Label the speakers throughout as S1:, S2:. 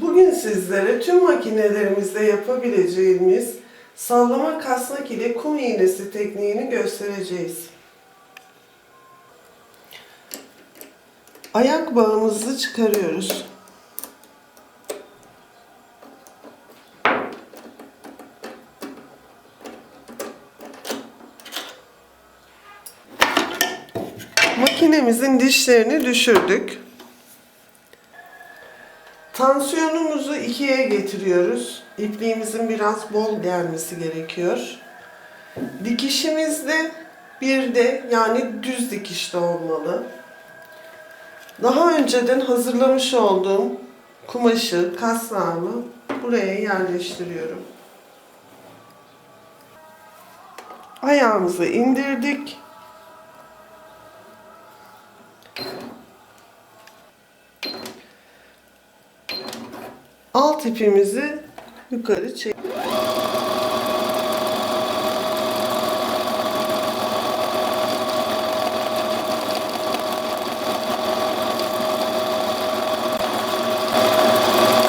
S1: Bugün sizlere tüm makinelerimizde yapabileceğimiz sallama kasnak ile kum iğnesi tekniğini göstereceğiz. Ayak bağımızı çıkarıyoruz. Makinemizin dişlerini düşürdük. Tansiyonumuzu ikiye getiriyoruz. İpliğimizin biraz bol gelmesi gerekiyor. Dikişimizde bir de yani düz dikişte olmalı. Daha önceden hazırlamış olduğum kumaşı, kasnağımı buraya yerleştiriyorum. Ayağımızı indirdik. Alt ipimizi yukarı çek.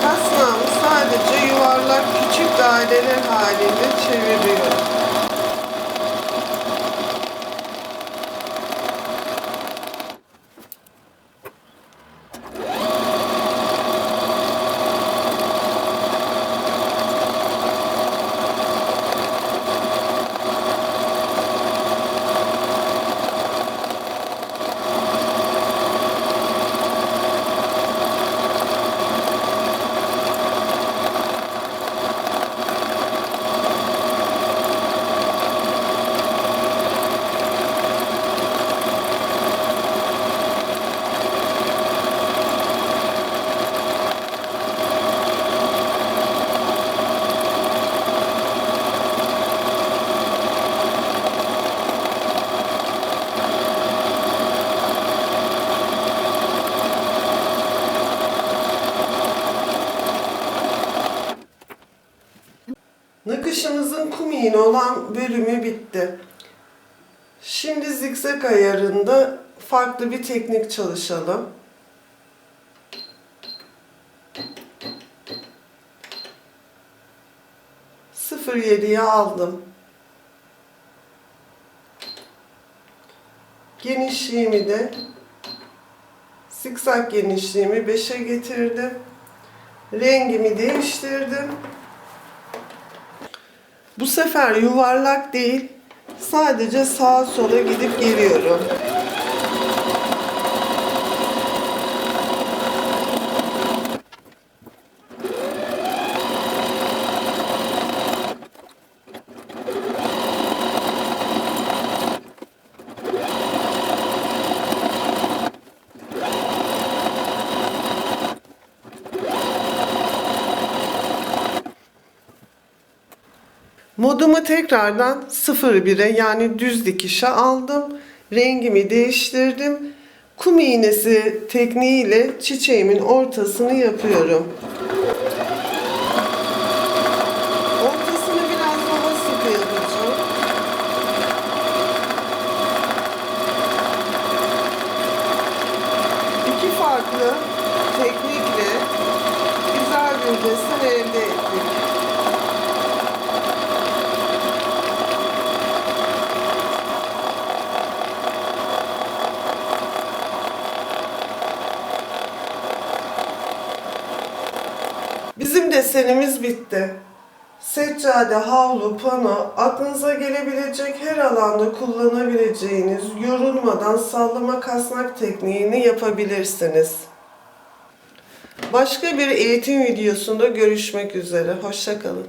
S1: Kasnağımı sadece yuvarlak küçük daireler halinde çeviriyorum. Nakışımızın kum iğne olan bölümü bitti. Şimdi zikzak ayarında farklı bir teknik çalışalım. Sıfır yediye aldım. Genişliğimi de zikzak genişliğimi 5'e getirdim. Rengimi değiştirdim. Bu sefer yuvarlak değil, sadece sağa sola gidip geliyorum. Modumu tekrardan 0-1'e yani düz dikişe aldım. Rengimi değiştirdim. Kum iğnesi tekniğiyle çiçeğimin ortasını yapıyorum. Ortasını biraz daha sıkı. İki farklı teknikle güzel bir desen desenimiz bitti. Seccade, havlu, pano, aklınıza gelebilecek her alanda kullanabileceğiniz yorulmadan sallama kasnak tekniğini yapabilirsiniz. Başka bir eğitim videosunda görüşmek üzere. Hoşçakalın.